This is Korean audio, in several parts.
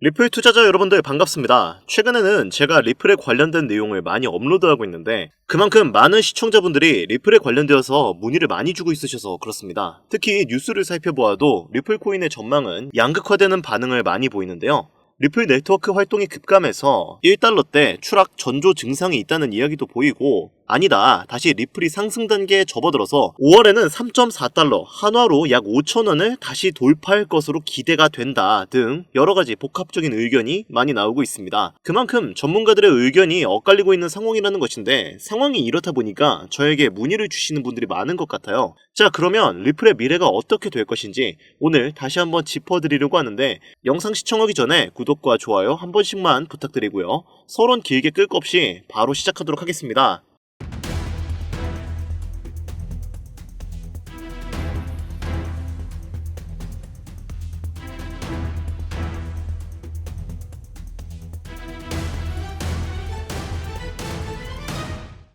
리플 투자자 여러분들 반갑습니다. 최근에는 제가 리플에 관련된 내용을 많이 업로드하고 있는데 그만큼 많은 시청자분들이 리플에 관련되어서 문의를 많이 주고 있으셔서 그렇습니다. 특히 뉴스를 살펴보아도 리플 코인의 전망은 양극화되는 반응을 많이 보이는데요. 리플 네트워크 활동이 급감해서 1달러 대 추락 전조 증상이 있다는 이야기도 보이고 아니다 다시 리플이 상승 단계에 접어들어서 5월에는 3.4달러 한화로 약 5천원을 다시 돌파할 것으로 기대가 된다 등 여러가지 복합적인 의견이 많이 나오고 있습니다. 그만큼 전문가들의 의견이 엇갈리고 있는 상황이라는 것인데 상황이 이렇다 보니까 저에게 문의를 주시는 분들이 많은 것 같아요. 자 그러면 리플의 미래가 어떻게 될 것인지 오늘 다시 한번 짚어드리려고 하는데 영상 시청하기 전에 구독과 좋아요 한 번씩만 부탁드리고요. 서론 길게 끌거 없이 바로 시작하도록 하겠습니다.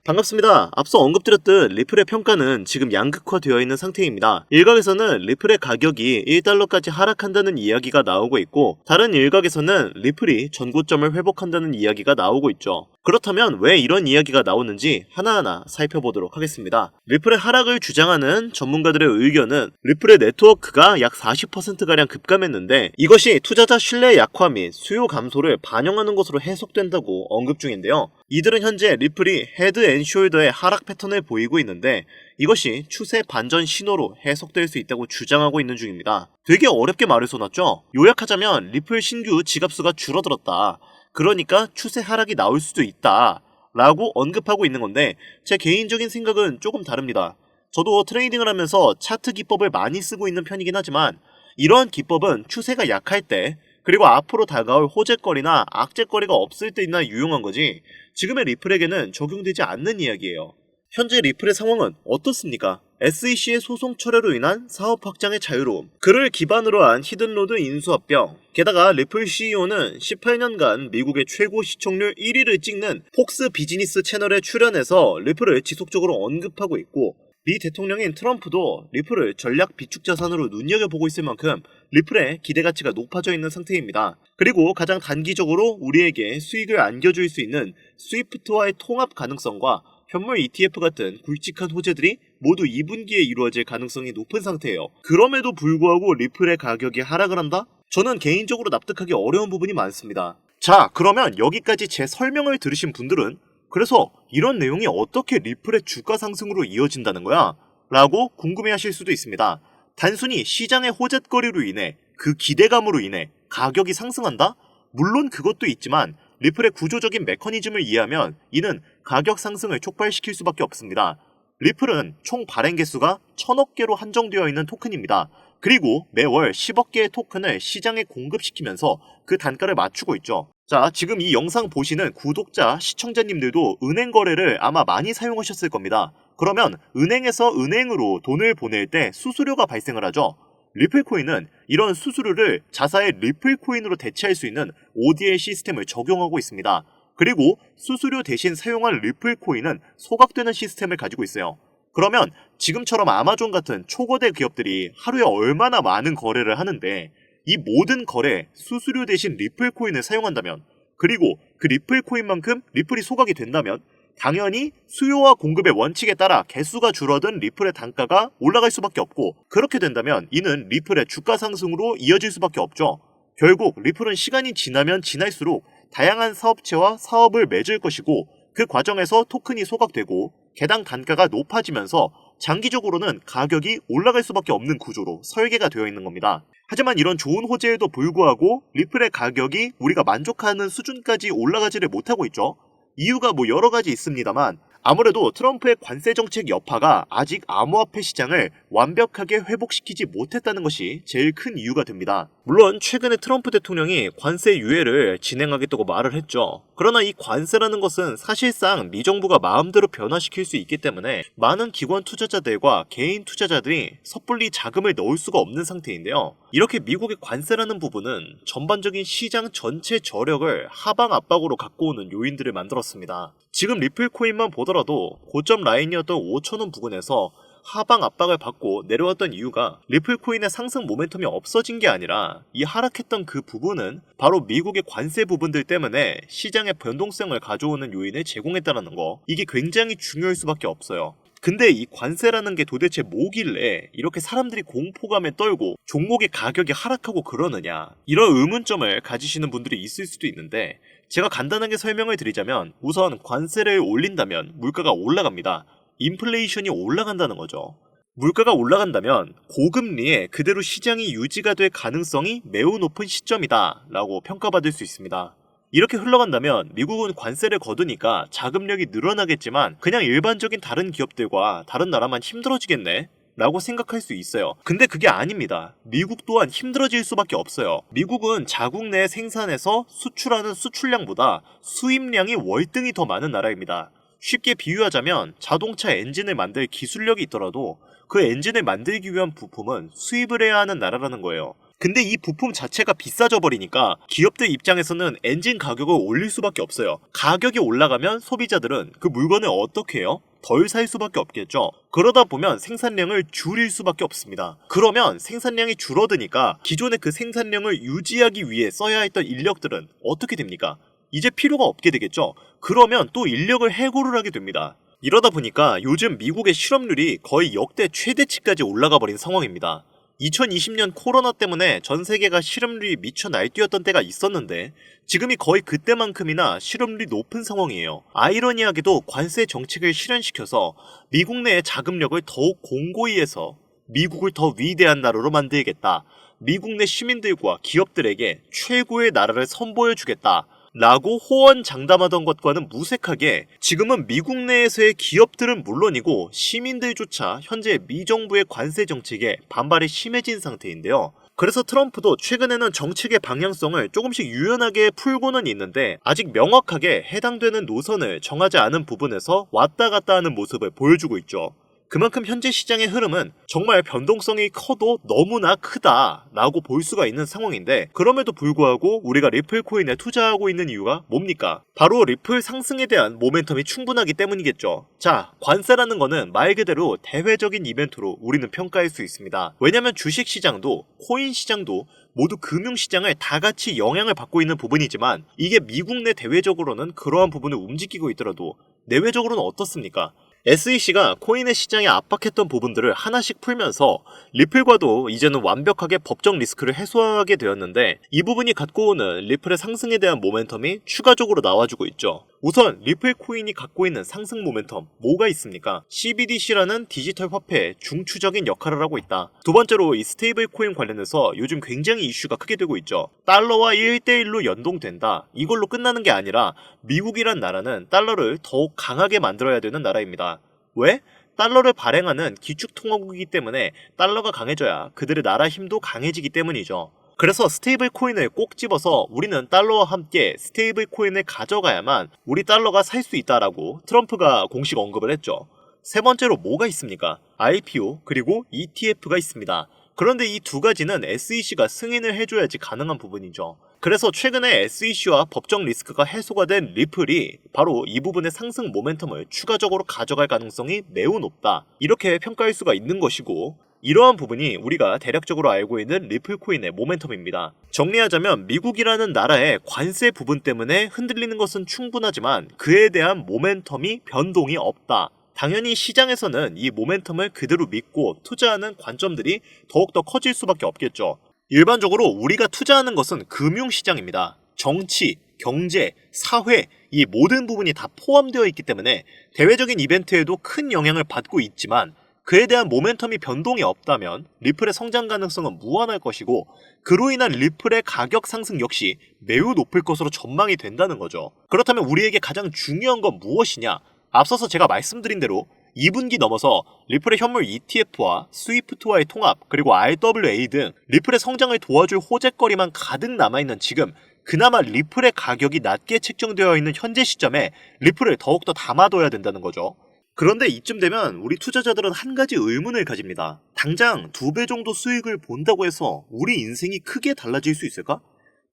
반갑습니다. 앞서 언급드렸듯 리플의 평가는 지금 양극화되어 있는 상태입니다. 일각에서는 리플의 가격이 1달러까지 하락한다는 이야기가 나오고 있고 다른 일각에서는 리플이 전고점을 회복한다는 이야기가 나오고 있죠. 그렇다면 왜 이런 이야기가 나오는지 하나하나 살펴보도록 하겠습니다. 리플의 하락을 주장하는 전문가들의 의견은 리플의 네트워크가 약 40%가량 급감했는데 이것이 투자자 신뢰 약화 및 수요 감소를 반영하는 것으로 해석된다고 언급 중인데요. 이들은 현재 리플이 헤드 앤 숄더의 하락 패턴을 보이고 있는데 이것이 추세 반전 신호로 해석될 수 있다고 주장하고 있는 중입니다. 되게 어렵게 말을 써놨죠? 요약하자면 리플 신규 지갑수가 줄어들었다. 그러니까 추세 하락이 나올 수도 있다. 라고 언급하고 있는 건데 제 개인적인 생각은 조금 다릅니다. 저도 트레이딩을 하면서 차트 기법을 많이 쓰고 있는 편이긴 하지만 이러한 기법은 추세가 약할 때 그리고 앞으로 다가올 호재거리나 악재거리가 없을 때나 유용한 거지 지금의 리플에게는 적용되지 않는 이야기예요. 현재 리플의 상황은 어떻습니까? SEC의 소송 철회로 인한 사업 확장의 자유로움, 그를 기반으로 한 히든로드 인수합병, 게다가 리플 CEO는 18년간 미국의 최고 시청률 1위를 찍는 폭스 비즈니스 채널에 출연해서 리플을 지속적으로 언급하고 있고 미 대통령인 트럼프도 리플을 전략 비축 자산으로 눈여겨보고 있을 만큼 리플의 기대 가치가 높아져 있는 상태입니다. 그리고 가장 단기적으로 우리에게 수익을 안겨줄 수 있는 스위프트와의 통합 가능성과 현물 ETF 같은 굵직한 호재들이 모두 2분기에 이루어질 가능성이 높은 상태예요. 그럼에도 불구하고 리플의 가격이 하락을 한다? 저는 개인적으로 납득하기 어려운 부분이 많습니다. 자, 그러면 여기까지 제 설명을 들으신 분들은 그래서 이런 내용이 어떻게 리플의 주가 상승으로 이어진다는 거야? 라고 궁금해 하실 수도 있습니다. 단순히 시장의 호재거리로 인해 그 기대감으로 인해 가격이 상승한다? 물론 그것도 있지만 리플의 구조적인 메커니즘을 이해하면 이는 가격 상승을 촉발시킬 수밖에 없습니다. 리플은 총 발행 개수가 천억 개로 한정되어 있는 토큰입니다. 그리고 매월 10억 개의 토큰을 시장에 공급시키면서 그 단가를 맞추고 있죠. 자, 지금 이 영상 보시는 구독자, 시청자님들도 은행 거래를 아마 많이 사용하셨을 겁니다. 그러면 은행에서 은행으로 돈을 보낼 때 수수료가 발생을 하죠. 리플코인은 이런 수수료를 자사의 리플코인으로 대체할 수 있는 ODL 시스템을 적용하고 있습니다. 그리고 수수료 대신 사용한 리플 코인은 소각되는 시스템을 가지고 있어요. 그러면 지금처럼 아마존 같은 초거대 기업들이 하루에 얼마나 많은 거래를 하는데 이 모든 거래 수수료 대신 리플 코인을 사용한다면 그리고 그 리플 코인만큼 리플이 소각이 된다면 당연히 수요와 공급의 원칙에 따라 개수가 줄어든 리플의 단가가 올라갈 수밖에 없고 그렇게 된다면 이는 리플의 주가 상승으로 이어질 수밖에 없죠. 결국 리플은 시간이 지나면 지날수록 다양한 사업체와 사업을 맺을 것이고 그 과정에서 토큰이 소각되고 개당 단가가 높아지면서 장기적으로는 가격이 올라갈 수밖에 없는 구조로 설계가 되어 있는 겁니다. 하지만 이런 좋은 호재에도 불구하고 리플의 가격이 우리가 만족하는 수준까지 올라가지를 못하고 있죠. 이유가 뭐 여러 가지 있습니다만 아무래도 트럼프의 관세 정책 여파가 아직 암호화폐 시장을 완벽하게 회복시키지 못했다는 것이 제일 큰 이유가 됩니다. 물론 최근에 트럼프 대통령이 관세 유예를 진행하겠다고 말을 했죠. 그러나 이 관세라는 것은 사실상 미 정부가 마음대로 변화시킬 수 있기 때문에 많은 기관 투자자들과 개인 투자자들이 섣불리 자금을 넣을 수가 없는 상태인데요. 이렇게 미국의 관세라는 부분은 전반적인 시장 전체 저력을 하방 압박으로 갖고 오는 요인들을 만들었습니다. 지금 리플 코인만 보더라도 고점 라인이었던 5천원 부근에서 하방 압박을 받고 내려왔던 이유가 리플 코인의 상승 모멘텀이 없어진 게 아니라 이 하락했던 그 부분은 바로 미국의 관세 부분들 때문에 시장의 변동성을 가져오는 요인을 제공했다는 거. 이게 굉장히 중요할 수밖에 없어요. 근데 이 관세라는 게 도대체 뭐길래 이렇게 사람들이 공포감에 떨고 종목의 가격이 하락하고 그러느냐 이런 의문점을 가지시는 분들이 있을 수도 있는데 제가 간단하게 설명을 드리자면 우선 관세를 올린다면 물가가 올라갑니다. 인플레이션이 올라간다는 거죠. 물가가 올라간다면 고금리에 그대로 시장이 유지가 될 가능성이 매우 높은 시점이다 라고 평가받을 수 있습니다. 이렇게 흘러간다면 미국은 관세를 거두니까 자금력이 늘어나겠지만 그냥 일반적인 다른 기업들과 다른 나라만 힘들어지겠네? 라고 생각할 수 있어요. 근데 그게 아닙니다. 미국 또한 힘들어질 수밖에 없어요. 미국은 자국 내 생산에서 수출하는 수출량보다 수입량이 월등히 더 많은 나라입니다. 쉽게 비유하자면 자동차 엔진을 만들 기술력이 있더라도 그 엔진을 만들기 위한 부품은 수입을 해야 하는 나라라는 거예요. 근데 이 부품 자체가 비싸져 버리니까 기업들 입장에서는 엔진 가격을 올릴 수밖에 없어요. 가격이 올라가면 소비자들은 그 물건을 어떻게 해요? 덜 살 수밖에 없겠죠. 그러다 보면 생산량을 줄일 수밖에 없습니다. 그러면 생산량이 줄어드니까 기존의 그 생산량을 유지하기 위해 써야 했던 인력들은 어떻게 됩니까? 이제 필요가 없게 되겠죠. 그러면 또 인력을 해고를 하게 됩니다. 이러다 보니까 요즘 미국의 실업률이 거의 역대 최대치까지 올라가 버린 상황입니다. 2020년 코로나 때문에 전 세계가 실업률이 미쳐 날뛰었던 때가 있었는데 지금이 거의 그때만큼이나 실업률이 높은 상황이에요. 아이러니하게도 관세 정책을 실현시켜서 미국 내의 자금력을 더욱 공고히 해서 미국을 더 위대한 나라로 만들겠다. 미국 내 시민들과 기업들에게 최고의 나라를 선보여 주겠다. 라고 호언 장담하던 것과는 무색하게 지금은 미국 내에서의 기업들은 물론이고 시민들조차 현재 미 정부의 관세 정책에 반발이 심해진 상태인데요. 그래서 트럼프도 최근에는 정책의 방향성을 조금씩 유연하게 풀고는 있는데 아직 명확하게 해당되는 노선을 정하지 않은 부분에서 왔다 갔다 하는 모습을 보여주고 있죠. 그만큼 현재 시장의 흐름은 정말 변동성이 커도 너무나 크다라고 볼 수가 있는 상황인데 그럼에도 불구하고 우리가 리플 코인에 투자하고 있는 이유가 뭡니까? 바로 리플 상승에 대한 모멘텀이 충분하기 때문이겠죠. 자, 관세라는 거는 말 그대로 대외적인 이벤트로 우리는 평가할 수 있습니다. 왜냐면 주식 시장도 코인 시장도 모두 금융시장을 다 같이 영향을 받고 있는 부분이지만 이게 미국 내 대외적으로는 그러한 부분을 움직이고 있더라도 내외적으로는 어떻습니까? SEC가 코인의 시장에 압박했던 부분들을 하나씩 풀면서 리플과도 이제는 완벽하게 법적 리스크를 해소하게 되었는데 이 부분이 갖고 오는 리플의 상승에 대한 모멘텀이 추가적으로 나와주고 있죠. 우선 리플 코인이 갖고 있는 상승 모멘텀 뭐가 있습니까? CBDC라는 디지털 화폐의 중추적인 역할을 하고 있다. 두 번째로 이 스테이블 코인 관련해서 요즘 굉장히 이슈가 크게 되고 있죠. 달러와 1대1로 연동된다. 이걸로 끝나는 게 아니라 미국이란 나라는 달러를 더욱 강하게 만들어야 되는 나라입니다. 왜? 달러를 발행하는 기축통화국이기 때문에 달러가 강해져야 그들의 나라 힘도 강해지기 때문이죠. 그래서 스테이블 코인을 꼭 집어서 우리는 달러와 함께 스테이블 코인을 가져가야만 우리 달러가 살 수 있다라고 트럼프가 공식 언급을 했죠. 세 번째로 뭐가 있습니까? IPO 그리고 ETF가 있습니다. 그런데 이 두 가지는 SEC가 승인을 해줘야지 가능한 부분이죠. 그래서 최근에 SEC와 법적 리스크가 해소가 된 리플이 바로 이 부분의 상승 모멘텀을 추가적으로 가져갈 가능성이 매우 높다. 이렇게 평가할 수가 있는 것이고 이러한 부분이 우리가 대략적으로 알고 있는 리플 코인의 모멘텀입니다. 정리하자면 미국이라는 나라의 관세 부분 때문에 흔들리는 것은 충분하지만 그에 대한 모멘텀이 변동이 없다. 당연히 시장에서는 이 모멘텀을 그대로 믿고 투자하는 관점들이 더욱더 커질 수밖에 없겠죠. 일반적으로 우리가 투자하는 것은 금융시장입니다. 정치, 경제, 사회, 이 모든 부분이 다 포함되어 있기 때문에 대외적인 이벤트에도 큰 영향을 받고 있지만 그에 대한 모멘텀이 변동이 없다면 리플의 성장 가능성은 무한할 것이고 그로 인한 리플의 가격 상승 역시 매우 높을 것으로 전망이 된다는 거죠. 그렇다면 우리에게 가장 중요한 건 무엇이냐? 앞서서 제가 말씀드린 대로 2분기 넘어서 리플의 현물 ETF와 스위프트와의 통합 그리고 RWA 등 리플의 성장을 도와줄 호재거리만 가득 남아있는 지금 그나마 리플의 가격이 낮게 책정되어 있는 현재 시점에 리플을 더욱더 담아둬야 된다는 거죠. 그런데 이쯤 되면 우리 투자자들은 한 가지 의문을 가집니다. 당장 두 배 정도 수익을 본다고 해서 우리 인생이 크게 달라질 수 있을까?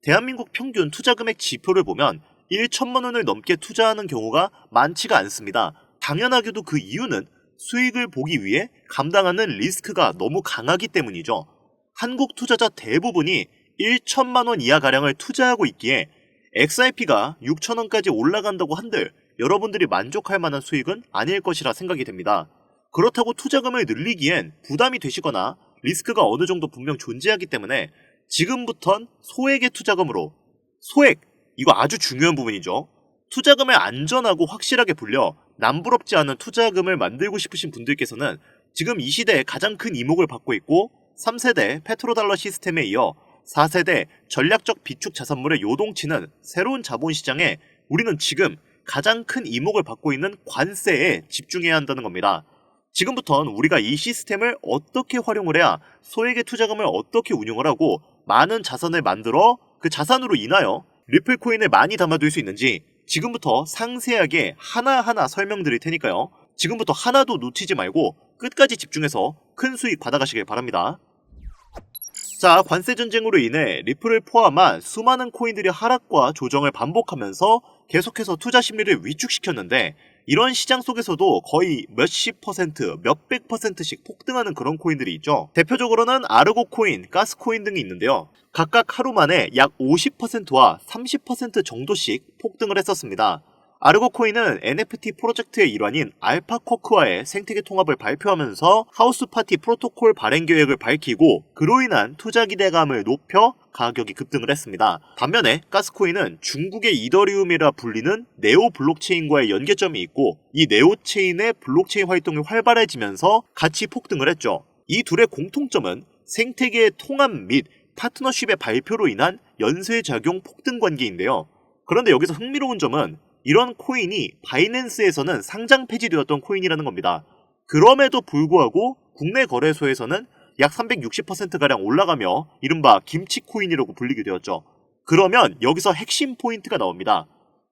대한민국 평균 투자 금액 지표를 보면 1천만 원을 넘게 투자하는 경우가 많지가 않습니다. 당연하게도 그 이유는 수익을 보기 위해 감당하는 리스크가 너무 강하기 때문이죠. 한국 투자자 대부분이 1천만 원 이하 가량을 투자하고 있기에 XRP가 6천 원까지 올라간다고 한들 여러분들이 만족할 만한 수익은 아닐 것이라 생각이 됩니다. 그렇다고 투자금을 늘리기엔 부담이 되시거나 리스크가 어느 정도 분명 존재하기 때문에 지금부턴 소액의 투자금으로 소액 이거 아주 중요한 부분이죠. 투자금을 안전하고 확실하게 불려 남부럽지 않은 투자금을 만들고 싶으신 분들께서는 지금 이 시대에 가장 큰 이목을 받고 있고 3세대 페트로달러 시스템에 이어 4세대 전략적 비축 자산물의 요동치는 새로운 자본시장에 우리는 지금 가장 큰 이목을 받고 있는 관세에 집중해야 한다는 겁니다. 지금부터는 우리가 이 시스템을 어떻게 활용을 해야 소액의 투자금을 어떻게 운용을 하고 많은 자산을 만들어 그 자산으로 인하여 리플 코인을 많이 담아둘 수 있는지 지금부터 상세하게 하나하나 설명드릴 테니까요. 지금부터 하나도 놓치지 말고 끝까지 집중해서 큰 수익 받아가시길 바랍니다. 자, 관세 전쟁으로 인해 리플을 포함한 수많은 코인들이 하락과 조정을 반복하면서 계속해서 투자 심리를 위축시켰는데 이런 시장 속에서도 거의 몇십 퍼센트, 몇백 퍼센트씩 폭등하는 그런 코인들이 있죠. 대표적으로는 아르고 코인, 가스 코인 등이 있는데요. 각각 하루 만에 약 50%와 30% 정도씩 폭등을 했었습니다. 아르고 코인은 NFT 프로젝트의 일환인 알파쿼크와의 생태계 통합을 발표하면서 하우스 파티 프로토콜 발행 계획을 밝히고 그로 인한 투자 기대감을 높여 가격이 급등을 했습니다. 반면에 가스코인은 중국의 이더리움이라 불리는 네오 블록체인과의 연계점이 있고 이 네오 체인의 블록체인 활동이 활발해지면서 같이 폭등을 했죠. 이 둘의 공통점은 생태계의 통합 및 파트너십의 발표로 인한 연쇄작용 폭등 관계인데요. 그런데 여기서 흥미로운 점은 이런 코인이 바이낸스에서는 상장 폐지되었던 코인이라는 겁니다. 그럼에도 불구하고 국내 거래소에서는 약 360%가량 올라가며 이른바 김치 코인이라고 불리게 되었죠. 그러면 여기서 핵심 포인트가 나옵니다.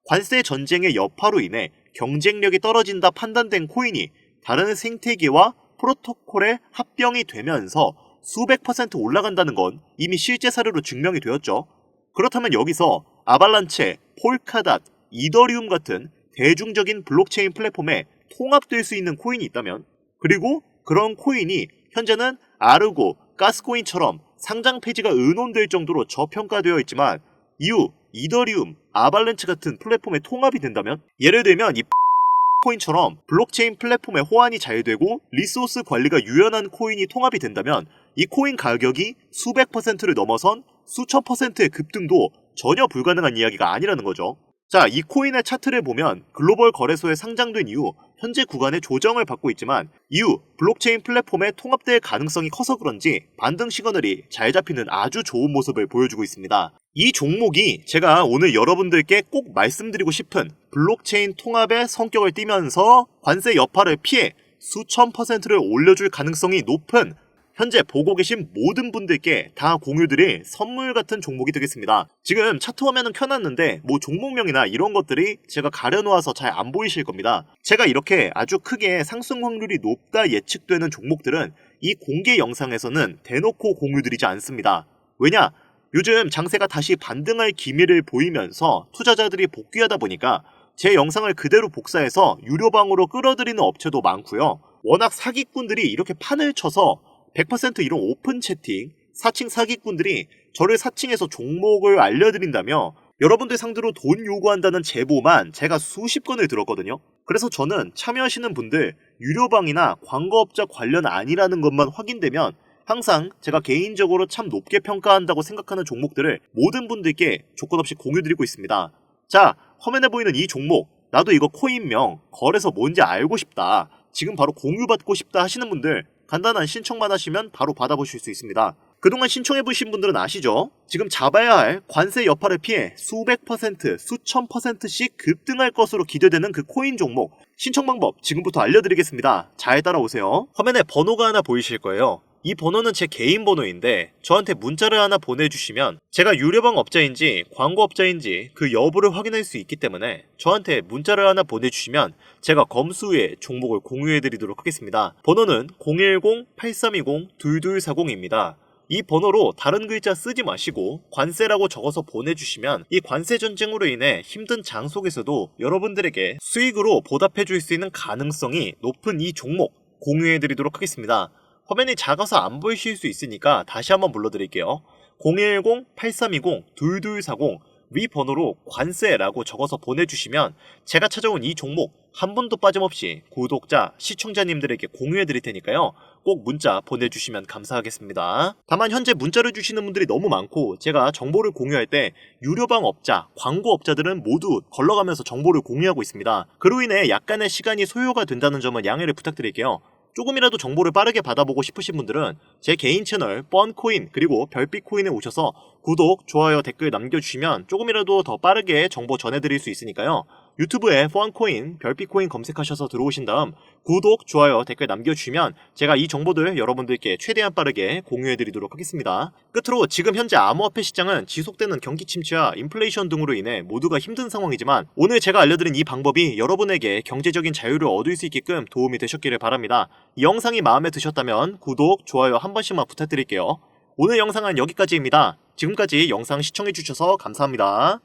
관세 전쟁의 여파로 인해 경쟁력이 떨어진다 판단된 코인이 다른 생태계와 프로토콜에 합병이 되면서 수백 퍼센트 올라간다는 건 이미 실제 사례로 증명이 되었죠. 그렇다면 여기서 아발란체, 폴카닷, 이더리움 같은 대중적인 블록체인 플랫폼에 통합될 수 있는 코인이 있다면 그리고 그런 코인이 현재는 아르고, 가스코인처럼 상장 폐지가 의논될 정도로 저평가되어 있지만 이후 이더리움, 아발렌치 같은 플랫폼에 통합이 된다면 예를 들면 이 코인처럼 블록체인 플랫폼에 호환이 잘 되고 리소스 관리가 유연한 코인이 통합이 된다면 이 코인 가격이 수백 퍼센트를 넘어선 수천 퍼센트의 급등도 전혀 불가능한 이야기가 아니라는 거죠. 자, 이 코인의 차트를 보면 글로벌 거래소에 상장된 이후 현재 구간에 조정을 받고 있지만 이후 블록체인 플랫폼에 통합될 가능성이 커서 그런지 반등 시그널이 잘 잡히는 아주 좋은 모습을 보여주고 있습니다. 이 종목이 제가 오늘 여러분들께 꼭 말씀드리고 싶은 블록체인 통합의 성격을 띠면서 관세 여파를 피해 수천 퍼센트를 올려줄 가능성이 높은 현재 보고 계신 모든 분들께 다 공유드릴 선물 같은 종목이 되겠습니다. 지금 차트 화면은 켜놨는데 뭐 종목명이나 이런 것들이 제가 가려놓아서 잘 안 보이실 겁니다. 제가 이렇게 아주 크게 상승 확률이 높다 예측되는 종목들은 이 공개 영상에서는 대놓고 공유드리지 않습니다. 왜냐? 요즘 장세가 다시 반등할 기미를 보이면서 투자자들이 복귀하다 보니까 제 영상을 그대로 복사해서 유료방으로 끌어들이는 업체도 많고요. 워낙 사기꾼들이 이렇게 판을 쳐서 100% 이런 오픈 채팅, 사칭 사기꾼들이 저를 사칭해서 종목을 알려드린다며 여러분들 상대로 돈 요구한다는 제보만 제가 수십 건을 들었거든요. 그래서 저는 참여하시는 분들 유료방이나 광고업자 관련 아니라는 것만 확인되면 항상 제가 개인적으로 참 높게 평가한다고 생각하는 종목들을 모든 분들께 조건 없이 공유드리고 있습니다. 자, 화면에 보이는 이 종목, 나도 이거 코인명, 거래소 뭔지 알고 싶다. 지금 바로 공유받고 싶다 하시는 분들 간단한 신청만 하시면 바로 받아보실 수 있습니다. 그동안 신청해보신 분들은 아시죠? 지금 잡아야 할 관세 여파를 피해 수백 퍼센트, 수천 퍼센트씩 급등할 것으로 기대되는 그 코인 종목. 신청 방법 지금부터 알려드리겠습니다. 잘 따라오세요. 화면에 번호가 하나 보이실 거예요. 이 번호는 제 개인 번호인데 저한테 문자를 하나 보내주시면 제가 유료방 업자인지 광고 업자인지 그 여부를 확인할 수 있기 때문에 저한테 문자를 하나 보내주시면 제가 검수 후에 종목을 공유해드리도록 하겠습니다. 번호는 010-8320-2240입니다. 이 번호로 다른 글자 쓰지 마시고 관세라고 적어서 보내주시면 이 관세 전쟁으로 인해 힘든 장 속에서도 여러분들에게 수익으로 보답해 줄 수 있는 가능성이 높은 이 종목 공유해 드리도록 하겠습니다. 화면이 작아서 안 보이실 수 있으니까 다시 한번 불러드릴게요. 010-8320-2240 위 번호로 관세라고 적어서 보내주시면 제가 찾아온 이 종목 한 분도 빠짐없이 구독자, 시청자님들에게 공유해 드릴 테니까요. 꼭 문자 보내주시면 감사하겠습니다. 다만 현재 문자를 주시는 분들이 너무 많고 제가 정보를 공유할 때 유료방 업자, 광고 업자들은 모두 걸러가면서 정보를 공유하고 있습니다. 그로 인해 약간의 시간이 소요가 된다는 점은 양해를 부탁드릴게요. 조금이라도 정보를 빠르게 받아보고 싶으신 분들은 제 개인 채널 뻔코인 그리고 별빛코인에 오셔서 구독, 좋아요, 댓글 남겨주시면 조금이라도 더 빠르게 정보 전해드릴 수 있으니까요. 유튜브에 펀코인, 별빛코인 검색하셔서 들어오신 다음 구독, 좋아요, 댓글 남겨주시면 제가 이 정보들 여러분들께 최대한 빠르게 공유해드리도록 하겠습니다. 끝으로 지금 현재 암호화폐 시장은 지속되는 경기 침체와 인플레이션 등으로 인해 모두가 힘든 상황이지만 오늘 제가 알려드린 이 방법이 여러분에게 경제적인 자유를 얻을 수 있게끔 도움이 되셨기를 바랍니다. 이 영상이 마음에 드셨다면 구독, 좋아요 한 번씩만 부탁드릴게요. 오늘 영상은 여기까지입니다. 지금까지 영상 시청해주셔서 감사합니다.